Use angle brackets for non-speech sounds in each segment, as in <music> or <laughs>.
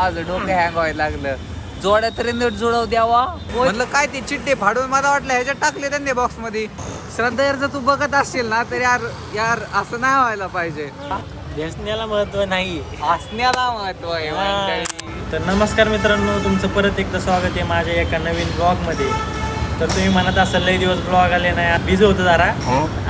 माझं डोकं हँग व्हायला लागलं. जोड्या तरी नीट जुळव द्यावा. म्हणलं काय ते चिट्टे फाडून मला वाटलं ह्याच्यात टाकले त्यांनी बॉक्समध्ये श्रद्धा यार जर तू बघत असशील ना तर यार यार असं नाही व्हायला पाहिजे. व्यसनाला महत्त्व नाही. हसण्याला महत्त्व आहे मंडळी. तर नमस्कार मित्रांनो तुमचं परत एकदा स्वागत आहे माझ्या एका नवीन ब्लॉगमध्ये तर तुम्ही म्हणत असाल लई दिवस ब्लॉग आले नाही बिझी होतं जरा.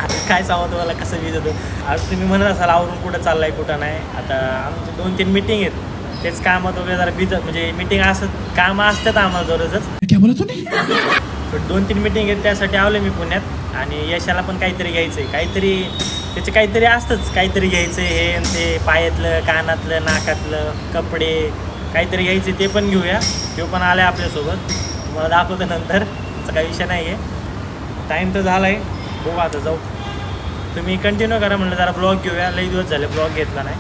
आता काय सांगू तुम्हाला कसं बिझी होतं. आज तुम्ही म्हणत असाल आवरून कुठं चाललाय कुठं नाही. आता आमचे दोन तीन मिटिंग आहेत. तेच कामात वगैरे जरा बिझ म्हणजे मिटिंग असत कामं असतात आम्हाला दररोजच. तर दोन तीन मिटिंग आहेत त्यासाठी आलो मी पुण्यात. आणि यशाला पण काहीतरी घ्यायचं आहे काहीतरी त्याचे काहीतरी असतंच. काहीतरी घ्यायचं हे ते पायातलं कानातलं नाकातलं कपडे काहीतरी घ्यायचे ते पण घेऊया. तो पण आला आहे आपल्यासोबत. तुम्हाला दाखवतो नंतर. त्याचा काही विषय नाही आहे टाईम तर झाला आहे बघू आता जाऊ. तुम्ही कंटिन्यू करा म्हणलं जरा ब्लॉग घेऊया. लई दिवस झाले ब्लॉग घेतला नाही.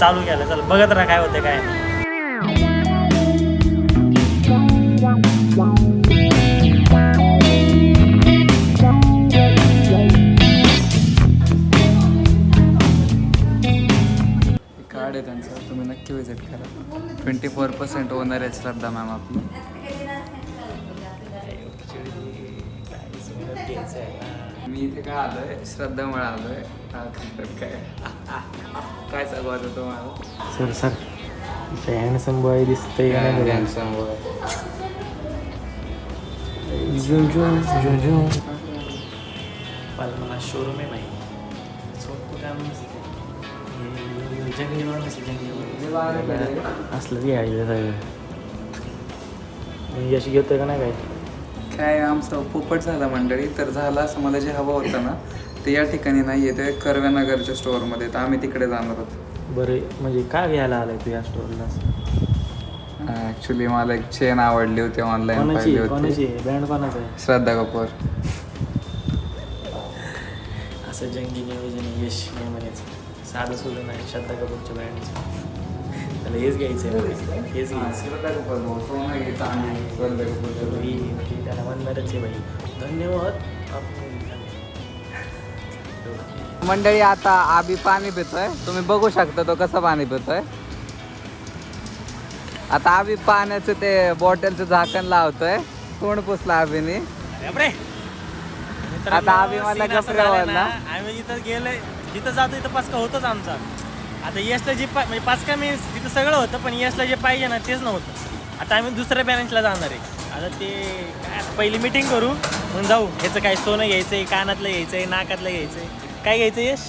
चालू केला. चला बघत राहा काय होते काय नक्की विजिट करा ट्वेंटी फोर पर्सेंट ओनर आहे श्रद्धा मॅम आपली. मी इथे काय आलोय? श्रद्धामुळे आलोय. हा, काय? काय सांगू आता तुम्हाला? सर सर हँडसम बॉय दिसतंय का नाही Handsome boy. झुम झुम झुम झुम मला शोरूम आहे माहिती जंगली माणूस आहे, जंगली माणूस. असलं सगळं यश घेतोय का नाही काय काय आमचं पोपट झाला मंडळी. तर झालं असं मला जे हवं होतं ना ते या ठिकाणी नाही आहे ते कर्व्यानगरच्या स्टोअरमध्ये तर आम्ही तिकडे जाणार आहोत. बरं म्हणजे का घ्यायला आलाय तू या स्टोरला ऍक्च्युली मला एक चेन आवडली होती ऑनलाईन पाहिली होती. ब्रँड कोणाचा आहे? श्रद्धा कपूर. असं जंगी नियोजन यश नाही म्हणायचं. साधं सुद्धा नाही श्रद्धा कपूरच्या ब्रँडचं त्याला हेच घ्यायचं आहे. हेच घ्यायचं त्याला म्हणणारच आहे भाई धन्यवाद. आपण मंडळी आता आबी पाणी पितोय. तुम्ही बघू शकता तो कसं पाणी पितोय. आता आबी पाण्याचं ते बॉटलचं झाकण लावतोय. तोंड पुसला आबीने. आता आम्ही मला गप्रे ना आम्ही जिथं गेलोय. जिथं जातो तिथं पाचका होतच आमचा. आता यशला जे पा- म्हणजे पाचका मी तिथं सगळं होतं पण यशला जे पाहिजे ना तेच नव्हतं. आता आम्ही दुसऱ्या बॅलन्सला जाणार आहे. आता ते काय आता पहिली मिटिंग करू मग जाऊ. ह्याचं काय सोनं घ्यायचंय कानातलं घ्यायचंय नाकातलं घ्यायचंय. काय घ्यायचं यश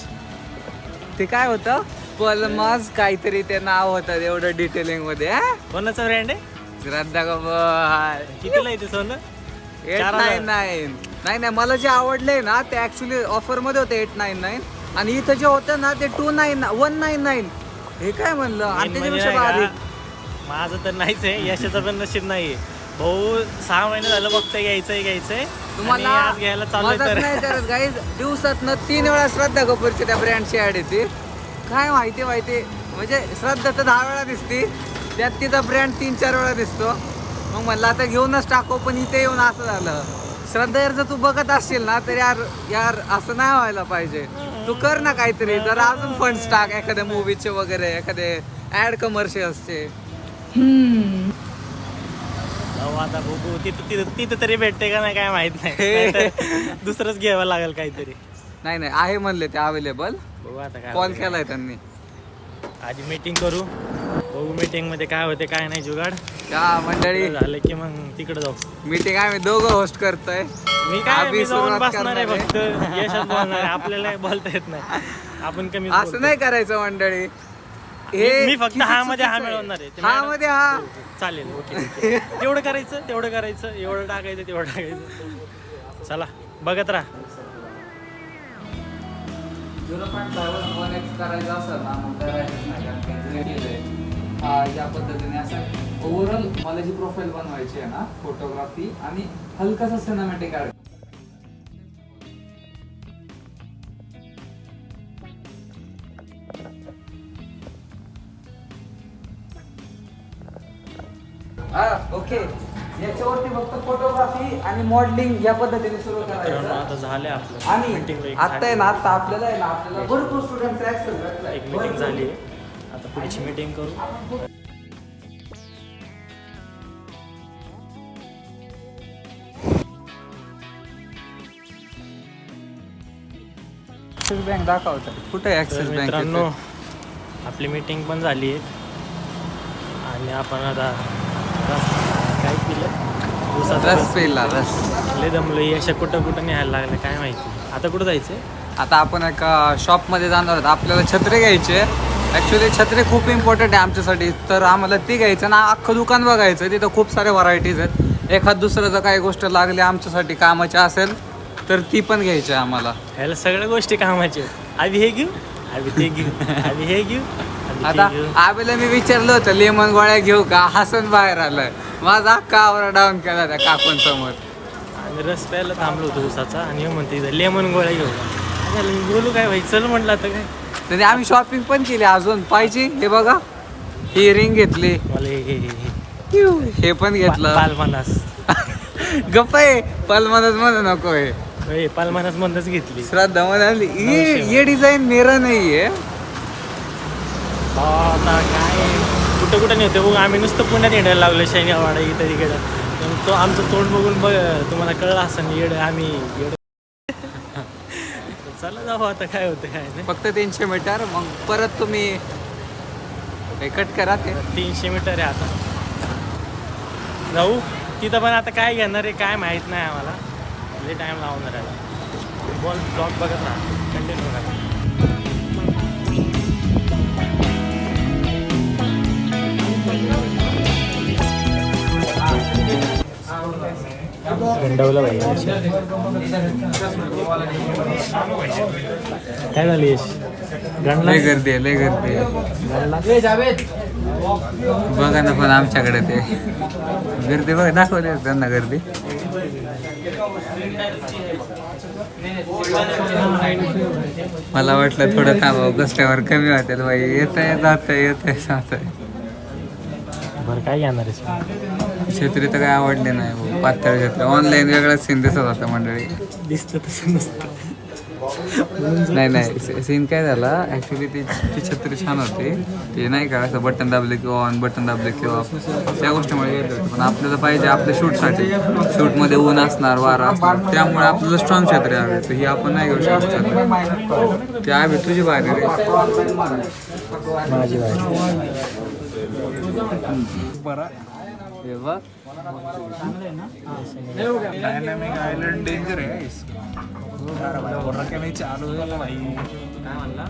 ते काय होतं? पलमाज काहीतरी ते नाव होतं एवढं डिटेलिंगमध्ये हा? कोणाचं ब्रँड आहे? श्रद्धा कपूर कितीला आहे ते सोनं? एट चार हजार. Nine nine. नाही नाही मला जे आवडले ना ते ऍक्च्युली ऑफरमध्ये होते एट नाईन नाईन. आणि इथं जे होतं ना ते two nine one nine nine हे काय म्हणलं? आणि म्हणजे त्याच्यापेक्षा का, माझं तर नाहीच आहे यशाचं पण नशीब नाहीये. भाऊ सहा महिने झालं बघतंय घ्यायचंय घ्यायचंय. तुम्हाला आज घ्यायला नाही करत गाईज दिवसात तीन वेळा श्रद्धा कपूरची त्या ब्रँडची ऍड येते. काय माहिती माहिती? म्हणजे श्रद्धा तर दहा वेळा दिसते. त्यात तिचा ब्रँड तीन चार वेळा दिसतो. मग म्हणलं आता घेऊनच टाको पण इथे येऊन असं झालं. श्रद्धा जर तू बघत असशील ना तर यार यार असं नाही व्हायला पाहिजे. तू कर ना काहीतरी. जरा अजून फंड्स टाक एखाद्या मूवीचे वगैरे एखादे ऍड कमर्शियल्सचे भाऊ आता बघू. तिथं तिथं तिथं तरी भेटते का नाही काय माहीत नाही. नाहीतर दुसरंच घ्यावं लागेल काहीतरी. नाही नाही. आहे म्हणले ते अवेलेबल बघू आता काय कॉल होतंय. केलाय त्यांनी. आधी मीटिंग करू. बघू मीटिंगमध्ये काय होते काय नाही जुगाड. त्या मंडळी? झालं की मग तिकडे जाऊ. मीटिंग आम्ही दोघं होस्ट करतोय. मी काय आम्ही मी जाऊन सुरुवात बसणार आहे करणार फक्त. यशात बोलणार आहे. आपल्याला बोलता येत नाही. आपण कमी असं नाही करायचं मंडळी. मी- मी फक्त किती हा मध्ये हा चुकीचं आहे. मिळवणार आहे. ते हा मध्ये हा. चालेल ओके ओके. तेवढं करायचं तेवढं करायचं. एवढं टाकायचं तेवढं टाकायचं. चला बघत राहा. Zero point five one X करायचं असेल ना मग करायचंच नाही कारण की केलंय, हा, या पद्धतीने असं ओव्हरऑल मला जी प्रोफाईल बनवायची आहे ना फोटोग्राफी आणि हलकासा सिनेमॅटिक हा ओके याच्यावरती फक्त फोटोग्राफी आणि मॉडेलिंग या पद्धतीने सुरू मित्रांनो, करायचं आता झाले आपलं. आणि मीटिंग आता आहे ना आता आपल्याला आहे ना आपल्याला भरपूर स्टुडंट ऍक्सेस एक मीटिंग झाली आहे. आता पुढची मीटिंग करू. बँक कुठे ॲक्सिस बँक मित्रांनो आपली मीटिंग पण झाली आहे. आणि आपण आता काय केलं रस पिला. रस. लय दमलं अशा कुठं कुठं न्यायला लागलं काय माहिती. आता कुठं जायचं आता आपण एका शॉपमध्ये जाणार आहोत. आपल्याला छत्री घ्यायची आहे. ॲक्च्युली छत्रे खूप इम्पॉर्टंट आहे आमच्यासाठी. तर आम्हाला ती घ्यायचं ना अख्खं दुकान बघायचं. तिथं खूप सारे व्हरायटीज आहेत. एखाद दुसरं जर काही गोष्ट लागली आमच्यासाठी कामाची असेल तर ती पण घ्यायची आहे आम्हाला. ह्याला सगळ्या गोष्टी कामाच्या आहेत. आधी हे घेऊ आधी ते घेऊ आधी हे घेऊ आता घेऊ. आबेला मी विचारलं होतं लेमन गोळ्या घेऊ का? हसन बाहेर आलं माझा अख्खा आवरा डाऊन केला त्या काकूंसमोर. आम्ही रस प्यायला थांबलो होतो ऊसाचा आणि हे म्हणते लेमन गोळ्या घेऊ का? मी बोलू काय भाई? चल म्हटलं आता काय. त्याने आम्ही शॉपिंग पण केली अजून. पाहिजे हे बघा. ही रिंग घेतली. हे पण घेतलं. पालमानास. <laughs> गप्प आहे. पलमनच म्हणू नको हे होय पालमानास मधनच घेतली. श्रद्धा म्हणाली नऊशे "ये- ये डिझाईन मेरा नाहीये. आता काय? कुठं कुठं नेते? बघ आम्ही नुसतं पुण्यात येण्याला लागलो शनिवाडा इथं तिकडं. पण तो आमचं तोंड बघून बघ तुम्हाला कळलं असं येड आम्ही येड चला जाऊ आता काय होतं काय नाही. फक्त तीनशे मीटर मग परत तुम्ही हे कट करा ते. तीनशे मीटर आहे आता. जाऊ. तिथं पण आता काय घेणार आहे काय माहीत नाही आम्हाला. लई टाईम लावणार आहे. बॉल ब्लॉग बघत राहा. कंटिन्यू करा. गंडवलं पाहिजे काय झाली यश? लय गर्दी आहे लय गर्दी आहे. बघा ना पण आमच्याकडे ते. गर्दी बघा दाखवली त्यांना गर्दी. मला वाटलं थोडं थांबावं कस्टमर कमी होतील बाई. येत आहे जात आहे येत आहे जात आहे बरं काय घेणार आहेस? छत्री तर काय आवडली नाही भाऊ. पातळ छत्री ऑनलाईन वेगळाच सीन दिसत होता मंडळी. दिसतं तसं नसतं. नाही नाही सीन काय झाला ऍक्च्युली ती ती छत्री छान होती. ते नाही का असं बटन दाबले किंवा ऑन बटन दाबले किंवा. त्या गोष्टीमुळे येत होती. पण आपल्याला पाहिजे आपल्या शूटसाठी शूटमध्ये ऊन असणार वारा असणार. त्यामुळे आपल्याला स्ट्रॉंग छत्री हवी तर ही आपण नाही घेऊ शकत छत्री. ती हवी तुझी बाहेर रे माझी हे बघ डायनामिक आइलैंड डेंजर है इसका हो रहा क्या नहीं चालू है भाई काय म्हणला?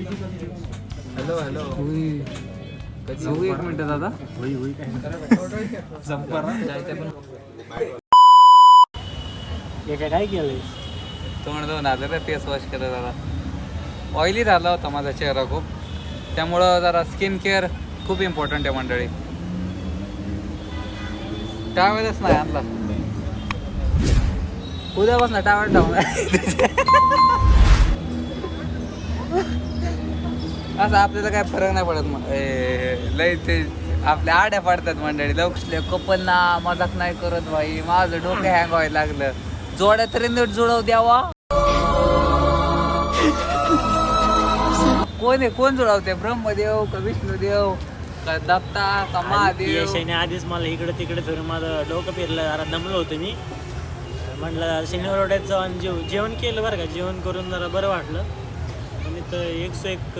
Hello hello. येऊ एक मिनिट दादा. होई होई काय? जब्बर हे काय काय केलंय तोंड दोन हजार फेस वॉश केलं जरा ऑइली झाला होता माझा चेहरा खूप. त्यामुळं जरा स्किन केअर खूप इम्पॉर्टंट आहे मंडळी. त्यावेळेस नाही आणला. उद्यापासून टावर टाकून. असं आपल्याला काय फरक नाही पडत मग. ए, लय ते आपल्या आड्या पडतात मंडळी. लवकर कपल ना मजाक नाही करत भाई. माझं डोकं हँग व्हायला लागलं. जोड्या तरी नीट जुळव द्यावा. कोण आहे कोण जुळवते? ब्रह्मदेव का विष्णुदेव का दत्ता का महादेव? यशाने आधीच मला इकडे तिकडे फिरून माझं डोकं फिरलं जरा दमलो होतो मी. म्हटलं शनिवार रोड्यात जाऊन जेव जेवण केलं बरं का? जेवण करून जरा बरं वाटलं. आणि तर एक सो एक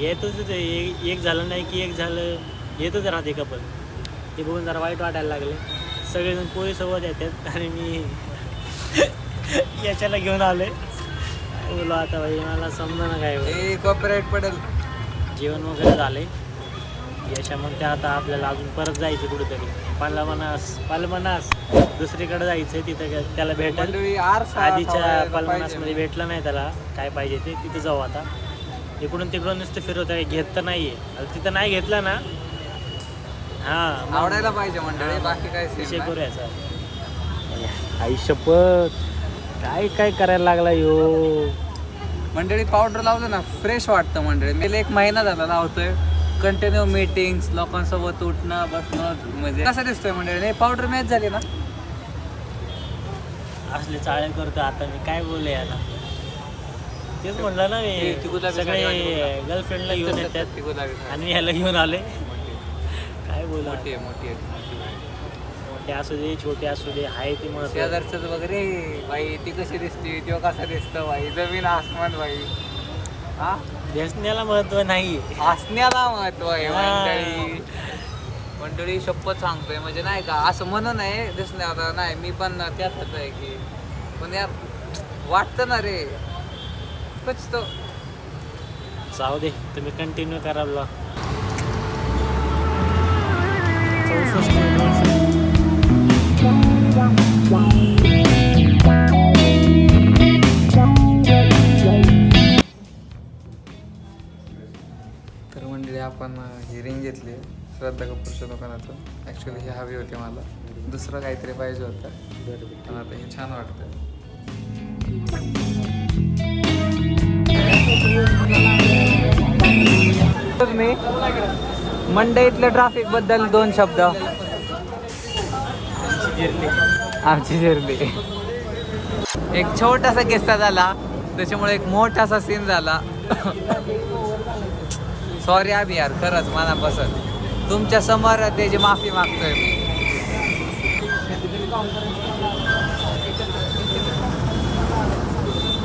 येतच ते एक एक झालं नाही की एक झालं येतच राहते कपल ते बघून जरा वाईट वाटायला लागले. सगळेजण पोरी सोबत येतात आणि मी <laughs> याच्याला घेऊन काय बोलू आता भाई मला समजा ना काय कॉपीराईट पडेल. जेवण वगैरे झाले याच्यामध्ये आता आपल्याला अजून परत जायचं कुठेतरी. पालमनास पालमनास. दुसरीकडे जायचं तिथं त्याला भेटेल. आधीच्या पालमनासमध्ये. भेटलं नाही त्याला. काय पाहिजे ते तिथं जाऊ आता. इकडून तिकडून नुसतं फिरवत आहे घेत तर नाही आहे तिथं नाही घेतलं ना. हां आवडायला पाहिजे मंडळी बाकी काय विषय scene नाही. करू याचा आई शपथ. काय काय करायला लागला यो? मंडळी पावडर लावलं ना फ्रेश वाटतं मंडळी. मी एक महिना झाला लावतोय. कंटिन्यू मीटिंग्स लोकांसोबत उठणं बसणं म्हणजे कसं दिसतोय मंडळी? नाही पावडर मॅच झाली ना? असले चाळे करतो आता मी काय बोलले याला? तेच म्हणलं ना ती मी साडी वाली गर्लफ्रेंडला घेऊन येतात ती गुलाबी साडी. आणि मी ह्याला घेऊन आले. काय बोला मोठी आहे मोठी आहे. मोठे असू दे छोटे असू दे आहे ती महत्त्व शेजारच वगैरे बाई ती कशी दिसते तो कसा दिसतो बाई जमीन आसमान बाई. हा? दिसण्याला महत्त्व नाही हसण्याला महत्त्व आहे हा. मंडळी. मंडळी शपथ सांगतोय म्हणजे नाही का असं म्हणून नाही दिसणे आता नाही मी पण त्याच होत आहे की. पण यार वाटतं ना रे. कच तो. जाऊ दे तुम्ही कंटिन्यू करा ब्लॉग तर आपण ही रिंग घेतली श्रद्धा कपूरच्या दुकानातून. ॲक्च्युली ही हवी होती मला. दुसरं काहीतरी पाहिजे होतं. पण आता हे छान वाटतं मी मंडईतल्या ट्रॅफिकबद्दल दोन शब्द. आमची जिरली. एक छोटासा किस्सा झाला. त्याच्यामुळे एक मोठासा सीन झाला. सॉरी आम्ही यार खरंच मनापासून तुमच्यासमोर त्याची माफी मागतोय मी.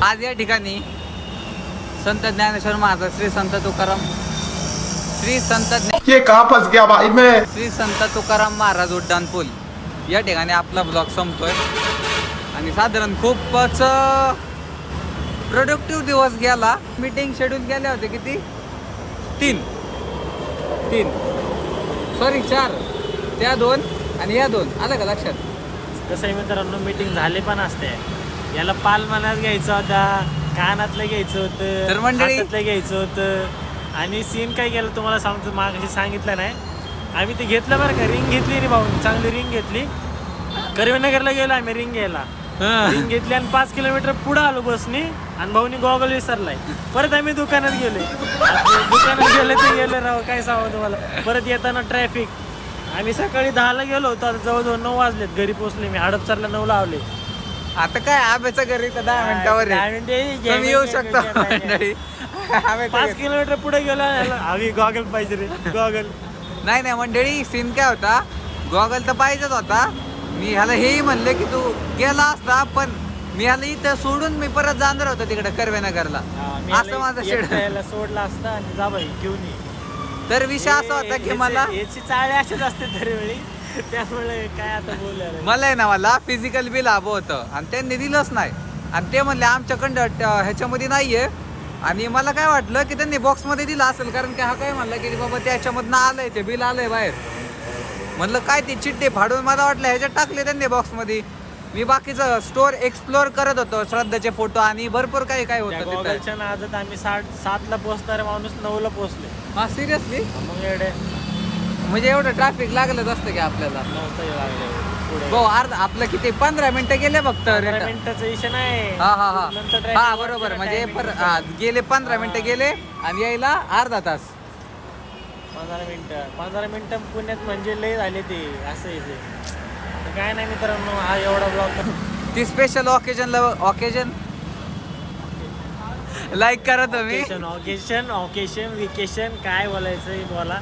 आज या ठिकाणी संत ज्ञानेश्वर महाराज श्री संत तुकाराम श्री संत ये कहाँ फंस गया भाई मैं? श्री संत तुकाराम महाराज उड्डाण पूल. या ठिकाणी आपला ब्लॉग संपतोय. आणि साधारण खूपच प्रोडक्टिव्ह दिवस गेला. मीटिंग शेड्यूल केल्या होते किती? तीन. तीन. सॉरी चार. त्या दोन आणि या दोन. आलं का लक्षात? कसं आहे मित्रांनो मीटिंग झाले पण असते. याला पाल मनात घ्यायचा होता कानातलं घ्यायचं होतं तर मंडळी- हातातलं घ्यायचं होतं. आणि सीन काय केलं तुम्हाला सांगतो मागाशी सांगितलं नाही. आम्ही ते घेतलं बरं का रिंग घेतली रे भाऊ चांगली रिंग घेतली. करीमनगरला गेलो आम्ही रिंग घ्यायला. रिंग घेतली आणि पाच किलोमीटर पुढे आलो बसनी आणि भाऊनी गॉगल विसरलाय. परत आम्ही दुकानात गेलो दुकानात गेले ते गेले राव काय सांगू तुम्हाला? परत येताना ट्रॅफिक आम्ही सकाळी दहाला गेलो होतो आता जवळजवळ नऊ वाजलेत. घरी पोहोचले मी. हडपसरला नऊ लावले. आता काय आंब्याचं घरी तर दहा मिनिटावर दहा. मिनिटे येऊ शकता. पाच. किलोमीटर पुढे गेलो हवी गॉगल पाहिजे रे गॉगल. नाही नाही मंडळी सीन काय होता? गॉगल तर पाहिजेच होता. मी ह्याला हेही म्हणले की तू गेला असता पण मी ह्याला इथं सोडून मी परत जाणार होतो तिकडे कर्वेनगरला. असं माझं शेड सोडला असता आणि जा बाई घेऊन ये. तर विषय असा होता की मला याची चाळे असेच असते दरवेळी. त्यामुळे काय आता मला आहे ना मला फिजिकल बिल हवं होतं. आणि त्यांनी दिलंच नाही. आणि ते म्हणले आमच्याकडं ह्याच्यामध्ये नाहीये. आणि मला काय वाटलं की त्यांनी बॉक्समध्ये दिलं असेल कारण की हा काय म्हणला की बाबा त्याच्यामधनं आलंय ते बिल आलंय बाहेर. म्हणलं काय ते चिट्टे फाडून मला वाटलं ह्याच्यात टाकले त्यांनी बॉक्समध्ये मी बाकीचं स्टोअर एक्सप्लोअर करत होतो श्रद्धाचे फोटो आणि भरपूर काही काय त्या होतं तिथं गॉगलच्या नादात आम्ही साठ सातला पोहोचणारे माणूस नऊला पोहोचले. हा सिरियसली मग एवढे म्हणजे एवढं ट्रॅफिक लागलंच असतं की आपल्याला. नव्हतं लागले पुढे. भाऊ अर्धा आपलं किती? पंधरा मिनिटं गेले फक्त पंधरा. मिनिटाचा नाही. हा हा हा. नंतर हा बरोबर. म्हणजे पर. हा, गेले पंधरा मिनिटं गेले आणि यायला अर्धा तास. पंधरा मिनिटं. पंधरा मिनिटं पुण्यात म्हणजे लय झाले ते असं आहे ते. तर काय नाही मित्रांनो हा एवढा ब्लॉग ती स्पेशल ऑकेजनला ऑकेजन लाईक करा तुम्ही. ऑकेशन ऑकेशन विकेशन काय बोलायचं बोला.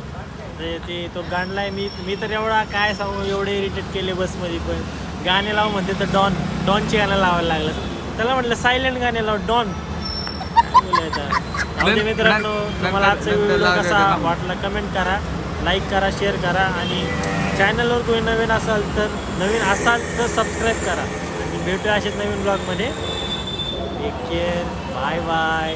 ते ते तो गाणलाय मी मी तर एवढा काय सांगू एवढे इरिटेट केले बसमध्ये पण. गाणे लाव म्हणते तर डॉन डॉनची गाणं लावायला लागलं. त्याला म्हटलं सायलेंट गाणे लाव डॉन मित्रांनो तुम्हाला आजचा व्हिडिओ कसा. वाटला कमेंट करा लाईक करा शेअर करा आणि चॅनलवर तुम्ही नवीन असाल तर नवीन असाल तर सबस्क्राईब करा. आणि भेटूया असेच नवीन ब्लॉगमध्ये टेक केअर बाय बाय